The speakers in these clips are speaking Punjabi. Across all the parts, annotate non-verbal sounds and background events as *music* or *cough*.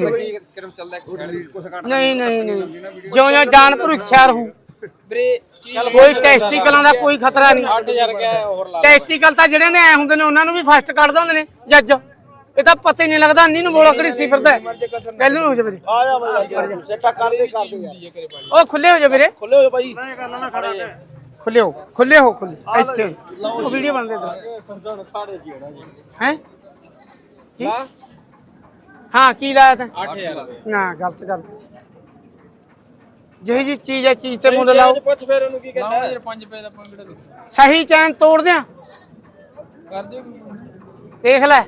ਕਰਮ ਚੱਲਦਾ ਨਹੀਂ ਨਹੀਂ ਨਹੀਂ। ਜਿਉਂ ਜਿਉਂ ਜਾਨ ਭਰੁਖਿਆ ਰਹੂ ਵੀਰੇ ਕੋਈ ਟੈਸਟੀਕਲਾਂ ਦਾ ਕੋਈ ਖਤਰਾ ਨਹੀਂ। 8000 ਗਿਆ ਹੋਰ ਲਾ ਟੈਸਟੀਕਲ ਤਾਂ ਜਿਹੜੇ ਨੇ ਐ ਹੁੰਦੇ ਨੇ ਉਹਨਾਂ ਨੂੰ ਵੀ ਫਸਟ ਕੱਢ ਦਿੰਦੇ ਨੇ ਜੱਜ। ਇਹ ਤਾਂ ਪਤਾ ਹੀ ਨਹੀਂ ਲੱਗਦਾ ਨੀ ਨੂੰ ਬੋਲਾ ਕਰੀ ਸੀ ਫਿਰਦਾ। ਪਹਿਲੇ ਨੂੰ। ਹੋ ਜਾ ਵੀਰੇ। ਆ ਜਾ ਬਾਈ ਸੈਟਾ ਕਰ ਦੇ ਕਰ ਦੇ ਉਹ ਖੁੱਲੇ ਹੋ ਜਾ ਵੀਰੇ। ਖੁੱਲੇ ਹੋ ਜਾ ਬਾਈ ਮੈਂ ਕਰਨਾ ਨਾ ਖੜੇ ਖੁੱਲੇ ਹੋ ਖੁੱਲੇ ਹੋ ਖੁੱਲੇ। ਇੱਥੇ। ਉਹ ਵੀਡੀਓ ਬਣਦੇ ਤਾਂ ਜੀ ਜੀ। ਹੈ? ਕੀ ਹਾਂ ਕੀ ਲਾਇਆ ਤੈਂ? 8000 ਨਾ ਗਲਤ ਗੱਲ। ਜਿਹੀ ਜੀ ਚੀਜ਼ ਹੈ ਚੀਜ਼ ਤੇ ਮੁੱਲ ਲਾਓ। ਪੁੱਛ ਫੇਰ ਉਹਨੂੰ ਕੀ ਕਹਿੰਦਾ। ਯਾਰ 5 ਰੁਪਏ ਦਾ ਪੰਗੜਾ ਦੱਸ। ਸਹੀ ਚੈਨ ਤੋੜ ਦਿਆਂ। ਕਰ ਦਿਓ ਦੇਖ ਲੈ।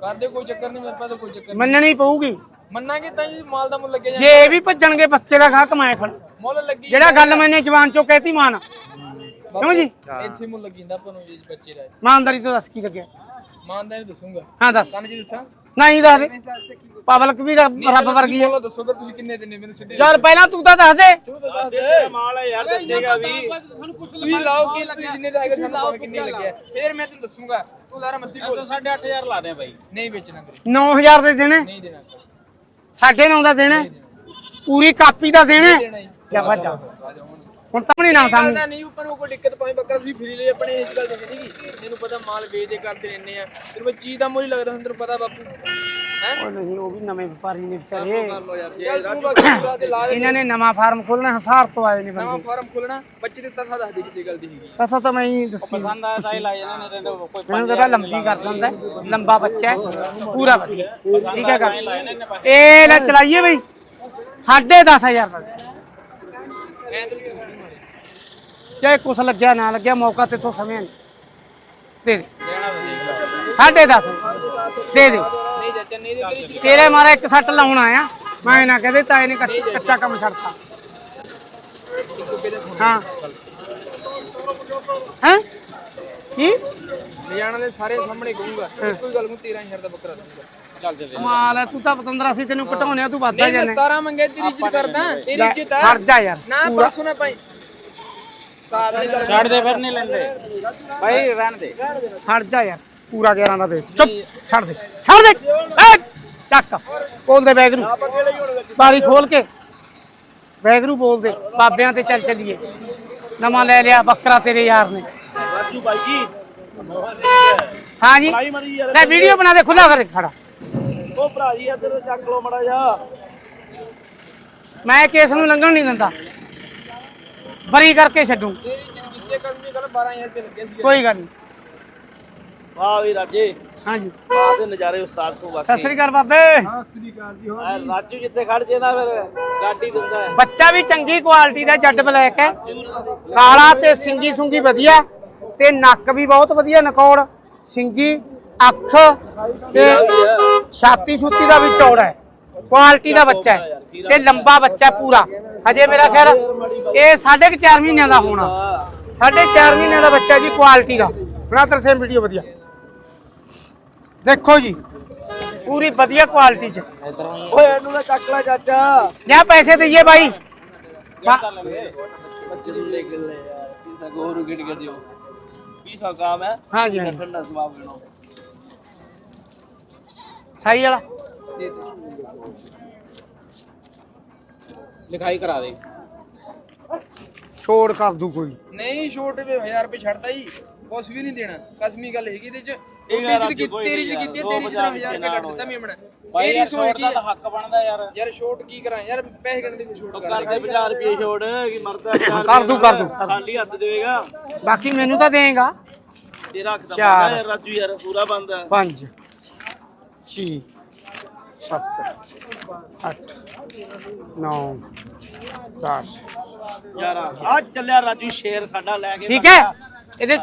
ਕਰ ਦਿਓ ਕੋਈ ਚੱਕਰ ਨਹੀਂ ਮੇਰੇ ਪਾਸ ਤਾਂ ਕੋਈ ਚੱਕਰ ਨਹੀਂ। ਮੰਨਣੀ ਪਊਗੀ। ਮੰਨਾਂਗੇ ਤਾਂ ਜੀ ਮਾਲ ਦਾ ਮੁੱਲ ਲੱਗਿਆ ਜੇ ਇਹ ਵੀ ਭੱਜਣਗੇ ਬੱਚੇ ਦਾ ਗਾਹਕ ਮੈਂ ਖੜ ਮੁੱਲ ਲੱਗੀ ਜਿਹੜਾ ਗੱਲ ਮੈਨੇ ਜ਼ਬਾਨ ਚੋਂ ਕਹਿਤੀ ਮਾਨ। ਕਿਉਂ ਜੀ? ਇੱਥੇ ਮੁੱਲ ਲੱਗੀ ਜਾਂਦਾ ਆਪਾਂ ਨੂੰ ਜੀ ਬੱਚੇ ਦਾ। ਇਮਾਨਦਾਰੀ ਤੋਂ ਦੱਸ ਕੀ ਲੱਗਿਆ। ਇਮਾਨਦਾਰੀ ਦੱਸੂਗਾ। ਹਾਂ ਦੱਸ। ਕੰਨ ਜੀ ਦੱਸਾਂ? ਨਹੀਂ ਦੱਸ ਦੇ ਪਬਲਿਕ ਵੀ ਰੱਬ ਰੱਬ ਵਰਗੀ ਹੈ ਮੁੱਲ ਦੱਸੋ ਫਿਰ ਤੁਸੀਂ ਕਿੰਨੇ ਦਿੰਨੇ ਮੈਨੂੰ ਸਿੱਧੇ ਚੱਲ ਪਹਿਲਾਂ ਤੂੰ ਤਾਂ ਦੱਸ ਦੇ। ਤੇਰਾ ਮਾਲ ਹੈ ਯਾਰ ਦੱਸੇਗਾ ਵੀ। ਤੁਸੀਂ ਲਾਓ ਕਿ ਤੁਸੀਂ ਜਿੰਨੇ ਦਾ ਹੈਗਾ ਸਾਨੂੰ ਭਾਵੇਂ ਕਿੰਨੇ ਲੱਗਿਆ। ਫਿਰ ਮੈਂ ਤੈਨੂੰ ਦੱਸੂਗਾ ਤੂੰ ਲਾਰਾ ਮੱਤੀ ਕੋਲ 8000 ਲਾ ਦੇ ਬਾਈ। ਨਹੀਂ ਵੇਚਣਾ ਵੀਰੇ 9000 ਦੇ ਦੇਣੇ। ਨਹੀਂ ਦੇਣਾ ਸਾਢੇ ਨੌ ਦਾ ਦੇਣੇ। ਪੂਰੀ ਕਾਪੀ ਦਾ ਦੇਣੇ। ਕਿਆ ਭੱਜਾ ਹੁਣ ਤਾਂ ਨਹੀਂ ਨਾ ਸਾਹਮਣੇ ਨਹੀਂ ਉੱਪਰ ਕੋਈ ਦਿੱਕਤ ਪਾਈ ਬੱਕਰਾ ਤੁਸੀਂ ਫਰੀ ਲਈ ਆਪਣੇ ਇਸ ਗੱਲ ਦੀ ਨਹੀਂ ਤੈਨੂੰ ਪਤਾ ਮਾਲ ਵੇਚਦੇ ਕਰਦੇ ਰਹਿੰਦੇ ਆ। ਤੈਨੂੰ ਕੋਈ ਚੀਜ਼ ਦਾ ਮੁੱਲ ਹੀ ਲੱਗਦਾ ਹੁਣ ਤੈਨੂੰ ਪਤਾ ਬਾਪੂ। ਹੈ? ਉਹ ਨਹੀਂ ਉਹ ਵੀ ਨਵੇਂ ਵਪਾਰੀ ਨੇ ਵਿਚਾਰੇ। ਕਰ ਲੋ ਯਾਰ ਚੱਲ ਤੂੰ ਬਾਕੀ ਪੂਰਾ ਤੇ ਲਾ ਦੇ *coughs* ਇਹਨਾਂ ਨੇ ਨਵਾਂ ਫਾਰਮ ਖੋਲਣਾ ਹਸਾਰ ਤੋਂ ਆਏ ਨੇ ਨਵਾਂ ਬੰਦੇ ਫਾਰਮ ਖੋਲਣਾ ਬੱਚੇ ਦਿੱਤਾ ਥਾ ਦੱਸ ਦੇ ਕਿਸੇ ਗੱਲ ਦੀ ਹੈਗੀ ਤਥਾ ਤਾਂ ਮੈਂ ਹੀ ਦੱਸੀ। ਪਸੰਦ ਆਇਆ ਤਾਂ ਹੀ ਲਾ ਨਹੀਂ ਤਾਂ ਕੋਈ ਮੈਨੂੰ ਕਹਿੰਦਾ ਲੰਬੀ ਕਰ ਦਿੰਦਾ ਲੰਬਾ ਬੱਚਾ ਹੈ ਪੂਰਾ ਵਧੀਆ। ਠੀਕ ਹੈ ਗੱਲ। ਇਹ ਲੈ ਚਲਾਈਏ ਬਈ। 10500 ਦਾ। ਚਾਹੇ ਕੁਛ ਲੱਗਿਆ ਨਾ ਲੱਗਿਆ, ਮੌਕਾ ਤੇ ਤੋਂ ਸਮੇਂ ਦੇ ਦੇ। ਸਾਢੇ 10 ਦੇ ਦੇ। ਤੇਰੇ ਮਾਰਾ ਇੱਕ ਸੱਟ ਲਾਉਣ ਆਇਆ। ਮੈਂ ਨਾ ਕਹਦੇ, ਤਾਏ ਨੇ ਕੱਚਾ ਕੰਮ ਛੱਡਤਾ। ਹਾਂ। ਹੈ? ਕੀ? ਲਿਜਾਣਾ ਦੇ ਸਾਰੇ ਸਾਹਮਣੇ ਕਹੂੰਗਾ ਕੋਈ ਗੱਲ ਨੂੰ 13000 ਦਾ ਬੱਕਰਾ ਦੂੰਗਾ ਚੱਲ ਚੱਲੇ ਕਮਾਲ ਹੈ ਤੂੰ ਤਾਂ ਪਤੰਦਰਾ ਸੀ ਤੈਨੂੰ ਘਟਾਉਣੇ ਤੂੰ ਵੱਧਦਾ ਨਹੀਂ ਮੈਂ ਜਾਂਦਾ 17 ਮੰਗਿਆ ਤੇਰੀ ਇੱਜ਼ਤ ਕਰਦਾ ਤੇਰੀ ਇੱਜ਼ਤ ਹੈ ਖੜ ਜਾ ਯਾਰ ਨਾ ਪਰਸੋਂ ਨਾ ਪਾਈ ਨਹੀਂ ਕਰ ਛੱਡ ਦੇ ਫਿਰ ਨਹੀਂ ਲੈਂਦੇ। ਬਾਈ ਰਹਿਣ ਦੇ। ਖੜ ਜਾ ਯਾਰ ਪੂਰਾ 11 ਦਾ ਵੇਚ। ਚੁੱਪ ਛੱਡ ਦੇ ਛੱਡ ਦੇ। ਏ ਚੱਕ। ਬੋਲ ਦੇ ਬੈਗ ਨੂੰ ਬਾਰੀ ਖੋਲ ਕੇ। ਬੈਗ ਨੂੰ ਬੋਲ ਦੇ। ਬਾਬਿਆਂ ਤੇ ਚੱਲ ਚੱਲੀਏ। ਨਵਾਂ ਲੈ ਲਿਆ ਬੱਕਰਾ ਤੇਰੇ ਯਾਰ ਨੇ। ਰਾਜੂ ਬਾਈ ਜੀ। ਹਾਂ ਜੀ ਭਾਈ ਮੜੀ ਯਾਰ ਲੈ ਵੀਡੀਓ ਬਣਾ ਦੇ ਖੁੱਲਾ ਕਰ ਖੜਾ। ਉਹ ਭਰਾ ਜੀ ਇੱਧਰ ਚੱਕ ਲੋ ਮੜਾ ਜਾ ਮੈਂ ਕੇਸ ਨੂੰ ਲੰਘਣ ਨਹੀਂ ਦਿੰਦਾ। ਬਰੀ ਕਰਕੇ ਛੱਡੂ। ਤੇਰੀ ਇੱਜ਼ਤ ਕਿੱਥੇ ਕਰਨੀ ਗੱਲ 12000 ਰੁਪਏ ਲੱਗੇ ਸੀ ਕੋਈ ਗੱਲ ਨਹੀਂ। ਵਾਹ ਵੀ ਰਾਜੇ। ਹਾਂ ਜੀ ਆਹ ਦੇ ਨਜ਼ਾਰੇ ਉਸਤਾਦ ਤੋਂ ਸਤਿ ਵਾਕਈ ਸ੍ਰੀ ਅਕਾਲ ਬਾਬੇ ਐ ਰਾਜੂ ਜਿੱਥੇ ਖੜ ਜੇ ਨਾ ਫਿਰ ਗਾਡੀ ਦਿੰਦਾ। ਹੈ ਬੱਚਾ ਵੀ ਚੰਗੀ ਕੁਆਲਿਟੀ ਦਾ ਜੱਡ ਬਲੈਕ ਹੈ। ਕਾਲਾ ਤੇ ਸਿੰਗੀ ਸੁੰਗੀ ਵਧੀਆ। ਤੇ ਨੱਕ ਵੀ ਬਹੁਤ ਵਧੀਆ ਨਕੌੜ ਸਿੰਗੀ ਅੱਖ ਤੇ ਛਾਤੀ ਛੁੱਤੀ ਦਾ ਵੀ ਚੌੜਾ ਹੈ। ਕੁਆਲਿਟੀ ਦਾ ਬੱਚਾ ਹੈ ਤੇ ਲੰਬਾ ਬੱਚਾ ਪੂਰਾ। ਹਜੇ ਮੇਰਾ ਖਿਆਲ ਇਹ ਸਾਢੇ ਕੁ ਚਾਰ ਮਹੀਨਿਆਂ ਦਾ ਹੋਣਾ। ਸਾਢੇ ਚਾਰ ਮਹੀਨਿਆਂ ਦਾ ਬੱਚਾ ਜੀ ਕੁਆਲਿਟੀ ਦਾ। ਬਣਾ ਤਰਸੇਮ ਵੀਡੀਓ ਵਧੀਆ। ਦੇਖੋ ਜੀ ਪੂਰੀ ਵਧੀਆ ਕੁਆਲਿਟੀ ਚ। ਓਏ ਇਹਨੂੰ ਨਾ ਚੱਕ ਲੈ ਚਾਚਾ। ਲਿਆ ਪੈਸੇ ਦਈਏ ਬਾਈ। ਬੱਚੇ ਨੂੰ ਲੈ ਕੇ ਲੈ ਯਾਰ ਕੀ ਤਾਂ ਗੋਰੂ ਗਿਣ ਕੇ ਦਿਓ। ਕੀ ਸਾ ਕੰਮ ਹੈ ਹਾਂ ਜੀ ਹਾਂ ਜੀ। ਠੰਡਾ ਸਵਾਬ ਲੈਣਾ ਸਹੀ ਵਾਲਾ ਦੇ ਦੇ ਲਿਖਾਈ ਕਰਾ ਦੇ ਛੋੜ ਕਰ ਦੂ ਕੋਈ ਨਹੀਂ ਛੋਟ ਵੀ 1000 ਰੁਪਏ ਛੱਡਦਾ ਜੀ ਕੁਛ ਵੀ ਨਹੀਂ ਦੇਣਾ। ਕਸਮੀ ਗੱਲ ਹੈਗੀ ਇਹਦੇ ਚ। ਇਹ ਤੇਰੀ ਚ ਕੀਤੀ ਦੋ ਤੇਰੀ ਚ ਹਜ਼ਾਰ 1000 ਰੁਪਏ ਕੱਟ ਦਿੱਤਾ ਮੈਂ ਬਣਾ ਬਾਈ ਇਹਦੀ ਯਾਰ ਸੋਚ ਛੋਟ ਕੀ ਦਾ? ਤਾਂ ਹੱਕ ਬਣਦਾ ਯਾਰ। ਯਾਰ ਛੋਟ ਕੀ ਕਰਾਂ? ਯਾਰ ਪੈਸੇ ਗਣ ਦੇ ਛੋਟ ਉਹ ਕਰ ਕਰਦੇ 50 ਰੁਪਏ ਛੋੜ ਕੀ ਮਰਦਾ ਕਰ ਦੂੰ, ਕਰ ਦੂੰ, ਦੂੰ। ਖਾਲੀ ਹੱਥ ਦੇਵੇਗਾ। ਬਾਕੀ ਮੈਨੂੰ ਤਾਂ ਦੇਗਾ ਤੇਰਾ ਹੱਕ ਤਾਂ। ਬਣਦਾ ਯਾਰ ਰਾਜੂ ਯਾਰ ਪੂਰਾ ਬੰਦਾ 5 6 7 8 9 10 ਯਾਰ ਆ ਚੱਲਿਆ ਰਾਜੂ ਸ਼ੇਰ ਸਾਡਾ ਲੈ ਕੇ ਠੀਕ ਹੈ? ਇਹਦੇ